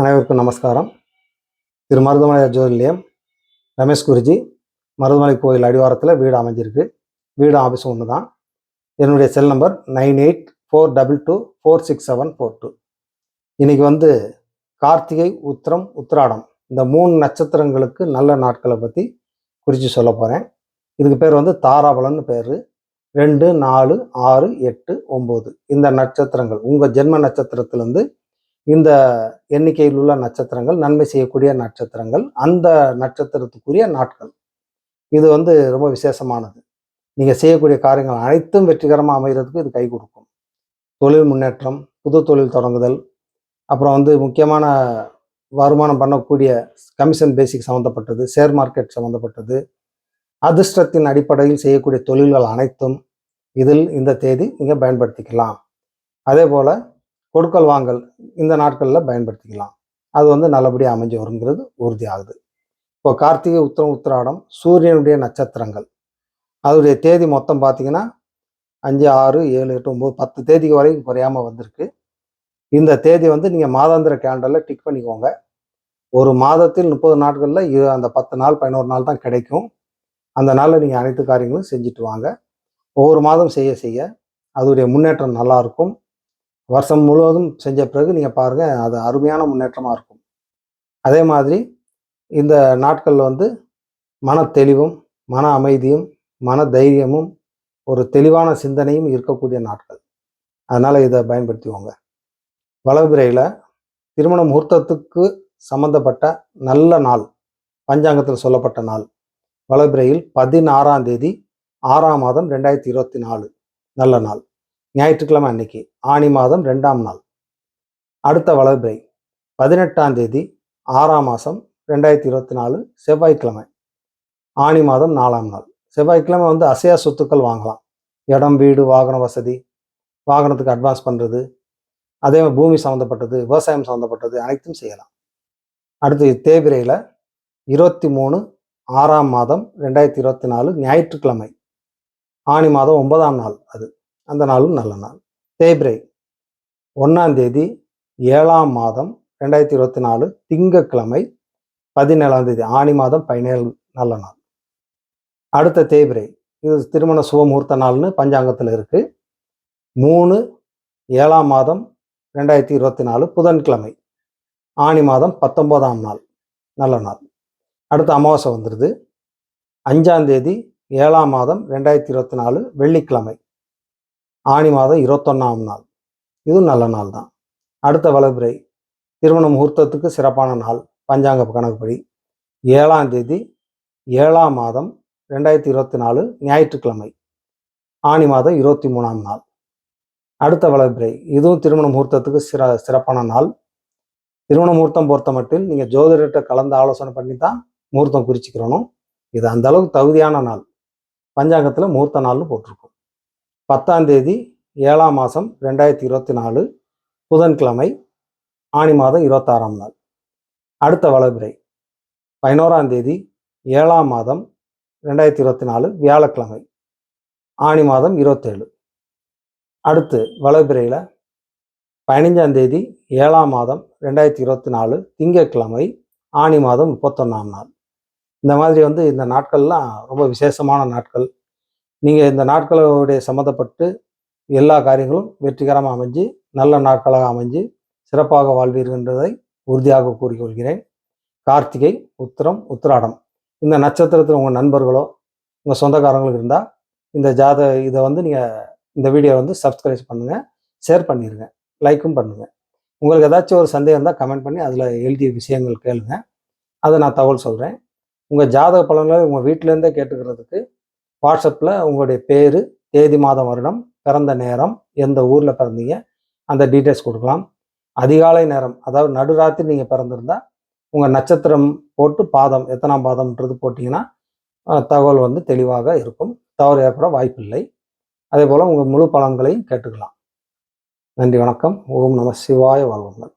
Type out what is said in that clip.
அனைவருக்கும் நமஸ்காரம். திரு மருதமலை ஜோதிலியம் ரமேஷ் குருஜி மருதமலை கோயில் அடிவாரத்தில் வீடு அமைஞ்சிருக்கு. வீடு ஆஃபீஸ் ஒன்று தான் என்னுடைய cell number nine eight four double two four six seven four two. இன்றைக்கி வந்து கார்த்திகை உத்திரம் உத்திராடம் இந்த மூணு நட்சத்திரங்களுக்கு நல்ல நாட்களை பற்றி குறித்து சொல்ல போகிறேன் இதுக்கு பேர் வந்து தாராபலன்னு பேர். ரெண்டு நாலு ஆறு எட்டு ஒம்பது இந்த நட்சத்திரங்கள் உங்கள் ஜென்ம நட்சத்திரத்துலேருந்து இந்த எண்ணிக்கையில் உள்ள நட்சத்திரங்கள் நன்மை செய்யக்கூடிய நட்சத்திரங்கள் அந்த நட்சத்திரத்துக்குரிய நாட்கள். இது வந்து ரொம்ப விசேஷமானது. நீங்கள் செய்யக்கூடிய காரியங்கள் அனைத்தும் வெற்றிகரமாக அமைகிறதுக்கு இது கை கொடுக்கும். தொழில் முன்னேற்றம் புது தொழில் தொடங்குதல் அப்புறம் வந்து முக்கியமான வருமானம் பண்ணக்கூடிய கமிஷன் பேசிக் சம்மந்தப்பட்டது ஷேர் மார்க்கெட் சம்மந்தப்பட்டது அதிர்ஷ்டத்தின் அடிப்படையில் செய்யக்கூடிய தொழில்கள் அனைத்தும் இதில் இந்த தேதி நீங்கள் பயன்படுத்திக்கலாம். அதே போல் கொடுக்கல் வாங்கல் இந்த நாட்களில் பயன்படுத்திக்கலாம். அது வந்து நல்லபடியாக அமைஞ்சு வருங்கிறது உறுதியாகுது. இப்போ கார்த்திகை உத்திரம் உத்திராடம் சூரியனுடைய நட்சத்திரங்கள். அதோடைய தேதி மொத்தம் பார்த்தீங்கன்னா அஞ்சு ஆறு ஏழு எட்டு ஒம்பது பத்து தேதிக்கு வரைக்கும் குறையாமல் வந்திருக்கு. இந்த தேதி வந்து நீங்கள் மாதாந்திர கேலண்டரில் டிக் பண்ணிக்கோங்க. ஒரு மாதத்தில் முப்பது நாட்களில் இது அந்த பத்து நாள் பதினோரு நாள் தான் கிடைக்கும். அந்த நாளில் நீங்கள் அனைத்து காரியங்களும் செஞ்சுட்டு வாங்க. ஒவ்வொரு மாதம் செய்ய செய்ய அதோடைய முன்னேற்றம் நல்லாயிருக்கும் வருஷம் முழுவதும் செஞ்ச பிறகு நீங்கள் பாருங்கள் அது அருமையான முன்னேற்றமாக இருக்கும். அதே மாதிரி இந்த நாட்களில் வந்து மன தெளிவும் மன அமைதியும் மன தைரியமும் ஒரு தெளிவான சிந்தனையும் இருக்கக்கூடிய நாட்கள். அதனால் இதை பயன்படுத்திக்கோங்க. வளர்பிறையில் திருமண முகூர்த்தத்துக்கு சம்பந்தப்பட்ட நல்ல நாள் பஞ்சாங்கத்தில் சொல்லப்பட்ட நாள். வளபிரையில் பதினாறாம் தேதி ஆறாம் மாதம் ரெண்டாயிரத்தி இருபத்தி நாலு. நல்ல நாள். ஞாயிற்றுக்கிழமை அன்னைக்கு ஆணி மாதம் ரெண்டாம் நாள். அடுத்த வளர்பிறை பதினெட்டாம் தேதி ஆறாம் மாதம் ரெண்டாயிரத்தி இருபத்தி நாலு செவ்வாய்க்கிழமை. ஆணி மாதம் நாலாம் நாள். செவ்வாய்க்கிழமை வந்து அசையா சொத்துக்கள் வாங்கலாம். இடம் வீடு வாகன வசதி வாகனத்துக்கு அட்வான்ஸ் பண்ணுறது அதே மாதிரி பூமி சம்மந்தப்பட்டது விவசாயம் சம்மந்தப்பட்டது அனைத்தும் செய்யலாம். அடுத்து தேவிரையில் இருபத்தி மூணு ஆறாம் மாதம் ரெண்டாயிரத்தி இருபத்தி நாலு ஞாயிற்றுக்கிழமை. ஆணி மாதம் ஒன்பதாம் நாள் அது. அந்த நாளும் நல்ல நாள். தேய்பிரை ஒன்றாம் தேதி ஏழாம் மாதம் ரெண்டாயிரத்தி இருபத்தி நாலு திங்கக்கிழமை பதினேழாம் தேதி ஆணி மாதம் பதினேழு நல்ல நாள். அடுத்த தேய்பிரை இது திருமண சுபமுகூர்த்த நாள்னு பஞ்சாங்கத்தில் இருக்குது மூணு ஏழாம் மாதம் ரெண்டாயிரத்தி இருபத்தி நாலு புதன்கிழமை ஆணி மாதம் பத்தொம்போதாம் நாள் நல்ல நாள். அடுத்த அமாவாசை வந்துடுது அஞ்சாம் தேதி ஏழாம் மாதம் ரெண்டாயிரத்தி இருபத்தி நாலு வெள்ளிக்கிழமை ஆணி மாதம் இருபத்தொன்னாம் நாள். இதுவும் நல்ல நாள் தான் அடுத்த வளர்பிறை திருமண முகூர்த்தத்துக்கு சிறப்பான நாள் பஞ்சாங்க கணக்குப்படி. ஏழாம் தேதி ஏழாம் மாதம் ரெண்டாயிரத்தி இருபத்தி நாலு ஞாயிற்றுக்கிழமை ஆணி மாதம் இருபத்தி மூணாம் நாள். அடுத்த வளர்பிறை இதுவும் திருமண முகூர்த்தத்துக்கு சிற சிறப்பான நாள். திருமண முகூர்த்தம் பொறுத்த மட்டும் நீங்கள் ஜோதிடர்கிட்ட கலந்து ஆலோசனை பண்ணி தான் முகூர்த்தம் குறிச்சிக்கிறணும். இது அந்த அளவுக்கு தகுதியான நாள். பஞ்சாங்கத்தில் முகூர்த்த நாள்னு போட்டிருக்கோம். பத்தாம் தேதி ஏழாம் மாதம் ரெண்டாயிரத்தி இருபத்தி நாலு புதன்கிழமை ஆணி மாதம் இருபத்தாறாம் நாள். அடுத்த வளபிறை பதினோராம் தேதி ஏழாம் மாதம் ரெண்டாயிரத்தி இருபத்தி நாலு வியாழக்கிழமை ஆணி மாதம் இருபத்தேழு. அடுத்து வளபிறையில் பதினஞ்சாம் தேதி ஏழாம் மாதம் ரெண்டாயிரத்தி இருபத்தி நாலு திங்கட்கிழமை ஆணி மாதம் முப்பத்தொன்னாம் நாள். இந்த மாதிரி வந்து இந்த நாட்கள்லாம் ரொம்ப விசேஷமான நாட்கள். நீங்கள் இந்த நாட்களுடைய சம்மந்தப்பட்டு எல்லா காரியங்களும் வெற்றிகரமாக அமைஞ்சு நல்ல நாட்களாக அமைஞ்சு சிறப்பாக வாழ்வீர்கள்ன்றதை உறுதியாக கூறிக்கொள்கிறேன். கார்த்திகை உத்திரம் உத்திராடம். இந்த நட்சத்திரத்தில் உங்கள் நண்பர்களோ உங்கள் சொந்தக்காரங்களுக்கு இருந்தால் இந்த ஜாத இதை வந்து நீங்கள் இந்த வீடியோ வந்து சப்ஸ்கிரைப் பண்ணுங்கள் ஷேர் பண்ணிடுங்க லைக்கும் பண்ணுங்கள் உங்களுக்கு ஏதாச்சும் ஒரு சந்தேகம் இருந்தால் கமெண்ட் பண்ணி அதில் எழுதிய விஷயங்கள் கேளுங்க. அதை நான் தகவல் சொல்கிறேன் உங்கள் ஜாதக பலன்களை உங்கள் வீட்டிலேருந்தே கேட்டுக்கிறதுக்கு வாட்ஸ்அப்பில் உங்களுடைய பேர் தேதி மாதம் வருடம் பிறந்த நேரம் எந்த ஊரில் பிறந்தீங்க அந்த டீட்டெயில்ஸ் கொடுக்கலாம். அதிகாலை நேரம் அதாவது நடுராத்திரி நீங்கள் பிறந்திருந்தா உங்கள் நட்சத்திரம் போட்டு பாதம் எத்தனாம் பாதம்ன்றது போட்டிங்கன்னா தகவல் வந்து தெளிவாக இருக்கும். தவறு ஏற்பட வாய்ப்பில்லை. அதே போல் உங்கள் முழு பலன்களையும் கேட்டுக்கலாம். நன்றி வணக்கம். ஓம் நம சிவாய வாழ்வுங்கள்